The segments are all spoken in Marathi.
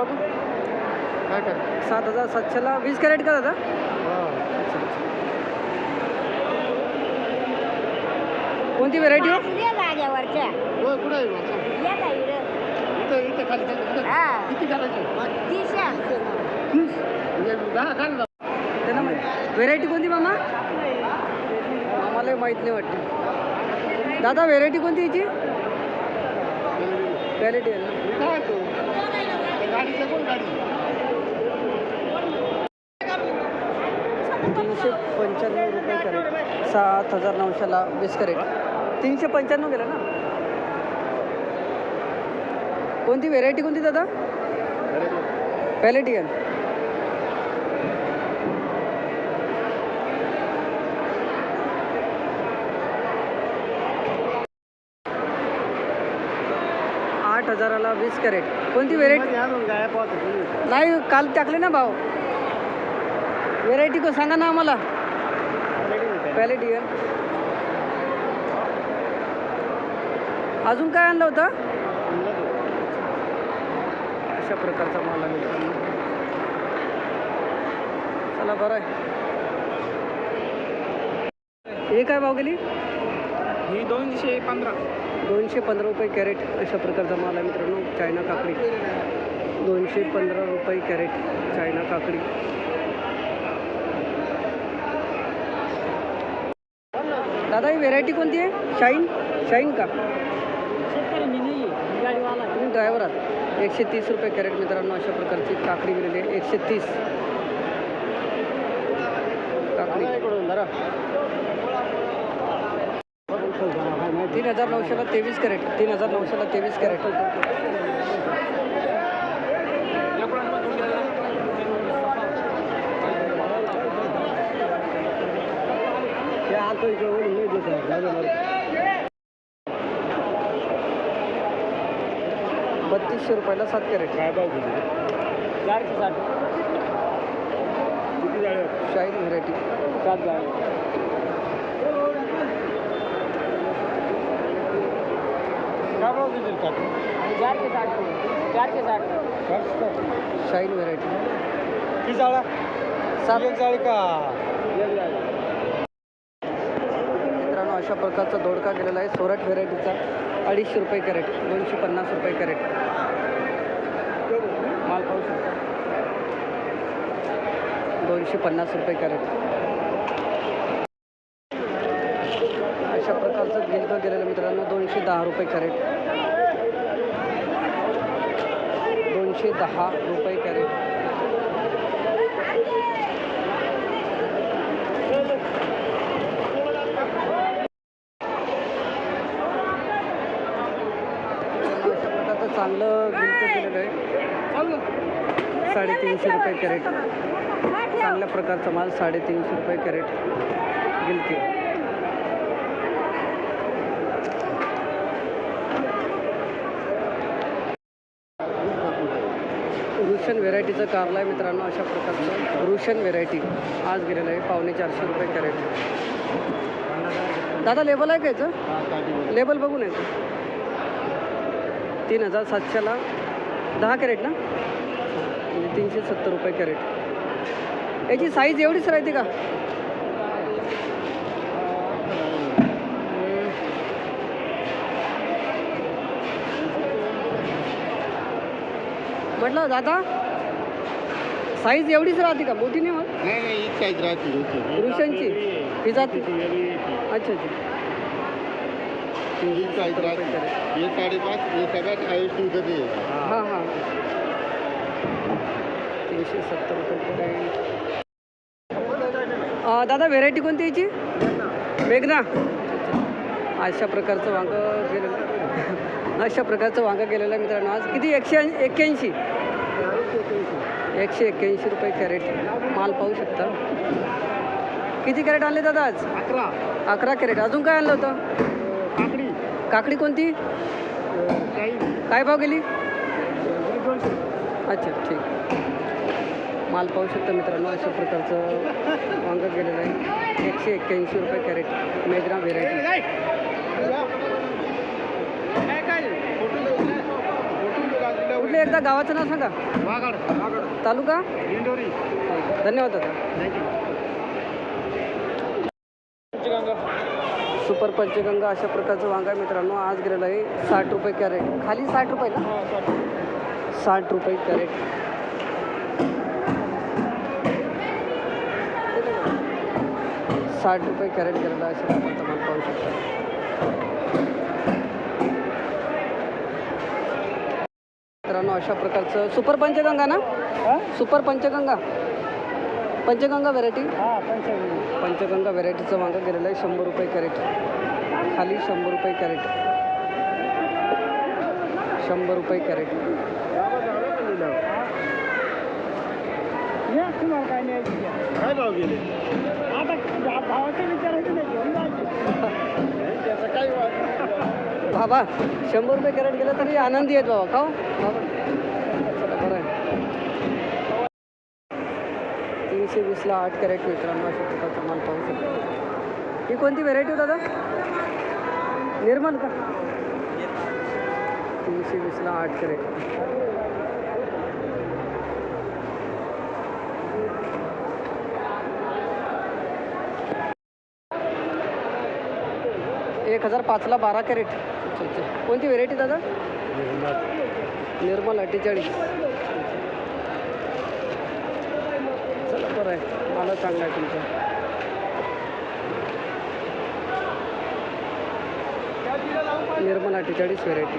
बघू. काय करता सात हजार सातशेला वीस कॅरेट का दादा कोणती व्हेरायटी हो? या जागेवरच्या हो कुठं आहे माझा या का इकडं? इथं इथं खाली चाललं, इथं. हा. किती करायचे? तीस या. म्हणजे दहा खाली जा. त्यांना माहिती. व्हेरायटी कोणती मामा? आम्हाला माहीत नाही वाटते. दादा व्हेरायटी कोणती याची? क्वालिटी आहे ना. हे तो? तीनशे पंच्याण्णव रुपये कॅरेट. सात हजार नऊशेला वीस कॅरेट. तीनशे पंच्याण्णव गेलं ना? कोणती व्हेरायटी कोणती दादा? क्वालिटी हजाराला वीस कॅरेट कोणती व्हेरायटी. नाही काल टाकले ना भाव. व्हेरायटी को सांगा ना आम्हाला. क्वालिटी अजून काय आणलं होतं? अशा प्रकारचा माल मित्रांनो चला बरं आहे. हे काय भाव गेली? ही दोनशे पंधरा. दोनशे पंधरा रुपये कॅरेट अशा प्रकारचा माल आहे मित्रांनो चायना काकडी. दोनशे पंधरा रुपये कॅरेट चायना काकडी. दादा ही व्हेरायटी कोणती आहे? शाईन? शाईन का? तुम्ही ड्रायव्हर आहात. एकशे तीस रुपये कॅरेट मित्रांनो अशा प्रकारची काकडी गेलेली आहे एकशे तीस. काकडी. तीन हजार नऊशेला तेवीस कॅरेट तीन हजार नऊशेला तेवीस कॅरेट. बत्तीसशे रुपयाला सात कॅरेट. काय भाव चारशे साठ. किती जाळे शाईन व्हेरायटी. सात जाळे काय भाव किती काकू चारशे साठ चारशे साठ चारशे साठ. शाईन व्हेरायटी किती जाळा सात. एक जाळी का? मित्रांनो अशा प्रकारचा दोडका गेलेला आहे. सोरट व्हेरायटीचा अडीचशे रुपये कॅरेट दोनशे पन्नास रुपये कॅरेट. माल पाहू शकता. दोनशे पन्नास रुपये कॅरेट. अशा प्रकारचं गिलकं गेलेलं मित्रांनो दोनशे दहा रुपये कॅरेट. एकशे दहा रुपये कॅरेट. चांगलं गिलकं केलेलं आहे. साडेतीनशे रुपये कॅरेट. चांगल्या प्रकारचा माल साडेतीनशे रुपये कॅरेट. गिलके. रुशन व्हेरायटीचं कारला आहे मित्रांनो अशा प्रकारचं. रुशन व्हेरायटी. आज गेलेलं आहे पावणे चारशे रुपये कॅरेट. दादा लेबल आहे का याचं? लेबल बघून येतं तीन हजार सातशेला. दहा कॅरेट ना? म्हणजे तीनशे सत्तर रुपये कॅरेट. याची साईज एवढीच राहते का? म्हटलं दादा साईज एवढीच राहते का? मोठी नाही मग नाही नाही हीच काहीच राहते. रुशांची ही जाते? ती वेगळी येते. अच्छा अच्छा. राहते. हे साडेपाच हे सगळ्यात हां हां. तीनशे सत्तर रुपये अं, दादा व्हेरायटी कोणती याची? मेघना. अशा प्रकारचं वांगं गेलेलं. अशा प्रकारचं वांगं गेलेलं आहे मित्रांनो. आज किती? एकशे ऐं- एक्क्याऐंशी एकशे एक्क्याऐंशी रुपये कॅरेट माल पाहू शकता. किती कॅरेट आणले दादा आज? अकरा. अकरा कॅरेट. अजून काय आणलं होतं? काकडी. काकडी कोणती? काय भाव गेली? अच्छा ठीक. माल पाहू शकता मित्रांनो अशा प्रकारचं वांगं गेलेलं आहे. एकशे एक्क्याऐंशी रुपये कॅरेट मेघना व्हेरायटी काय काय फोटो फोटो कुठले एकदा गावाचं नाव सांगा. वाघाड तालुका? धन्यवाद दादा. सुपर पंचगंगा अशा प्रकारचं वांगा आहे मित्रांनो. आज गेलेलं आहे साठ रुपये कॅरेट. खाली साठ रुपये ना? साठ. रुपये कॅरेट. साठ रुपये कॅरेट गेलेला आहे. अशा प्रकारचा माल पाहू शकता. मित्रांनो अशा प्रकारचं सुपर पंचगंगा ना? सुपर पंचगंगा. पंचगंगा व्हेरायटी हा पंचगंगा. पंचगंगा व्हेरायटीचं वांगं गेलेलं आहे शंभर रुपये कॅरेट खाली शंभर रुपये कॅरेट शंभर रुपये कॅरेट काय भाव गेले? आता भावाचं बाबा शंभर रुपये कॅरेट गेलं तरी आनंदी आहेत बाबा का हो? बाबा चला बरं आहे तीनशे वीसला आठ कॅरेट मित्रांनो अशा प्रकारचा माल पाहू शकतो. ही कोणती व्हेरायटी दादा? निर्मल का? तीनशे वीसला आठ कॅरेट. एक हजार पाचला बारा कॅरेट. अच्छा अच्छा. कोणती व्हेरायटी दादा? निर्मल अठ्ठेचाळीस. चला बरं आहे. मला चांगला आहे तुमचा. निर्मल अठ्ठेचाळीस व्हेरायटी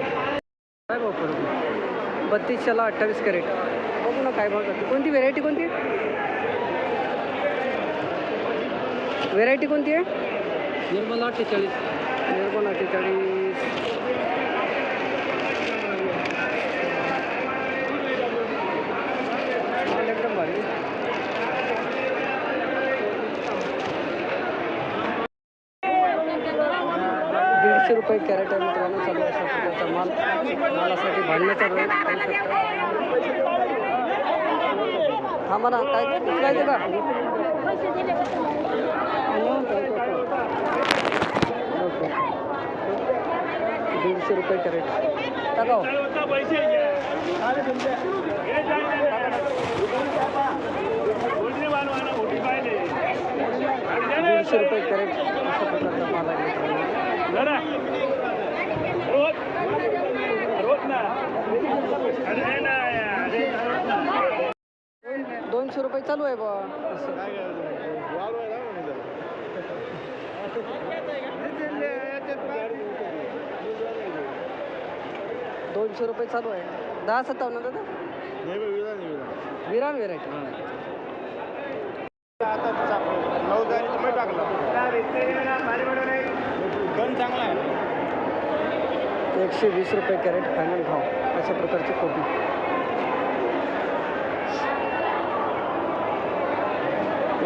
काय भाव पडतो बत्तीसशेला अठ्ठावीस कॅरेट बघू ना काय भाव जाते. कोणती व्हेरायटी कोणती? व्हेरायटी कोणती आहे? निर्मल अठ्ठेचाळीस. निर्मल अठ्ठेचाळीस. दीडशे रुपये कॅरेट आहे मित्रांनो चालू आहे अशा प्रकारचा माल. मालासाठी भांडण्याचा चालू आहे. थांबा ना काय काय का दीडशे रुपये कॅरेट. टाकाव हो. दीडशे रुपये कॅरेट अशा प्रकारचा माल आहे दोनशे रुपये चालू आहे बा असं दोनशे रुपये चालू आहे. दहा सत्तावन्न दादा? विरान व्हेरायटी. एकशे वीस रुपये कॅरेट फायनल भाव अशा प्रकारची कोबी.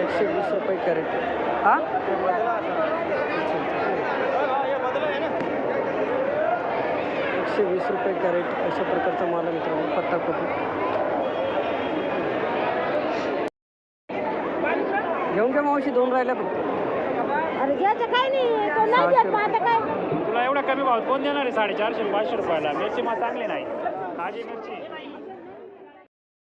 एकशे वीस रुपये कॅरेट. हां? एकशे वीस रुपये कॅरेट अशा प्रकारचा माल आहे मित्रांनो पत्ता कोबी. घेऊन घ्या मावशी दोन राहिल्या फक्त. अरे घ्यायचं काय नाही तो नाही देत मग आता काय? तुला एवढा कमी भाव कोण देणार आहे? साडेचारशे पाचशे रुपयाला. मिरची मग चांगली नाही. ताजी मिरची.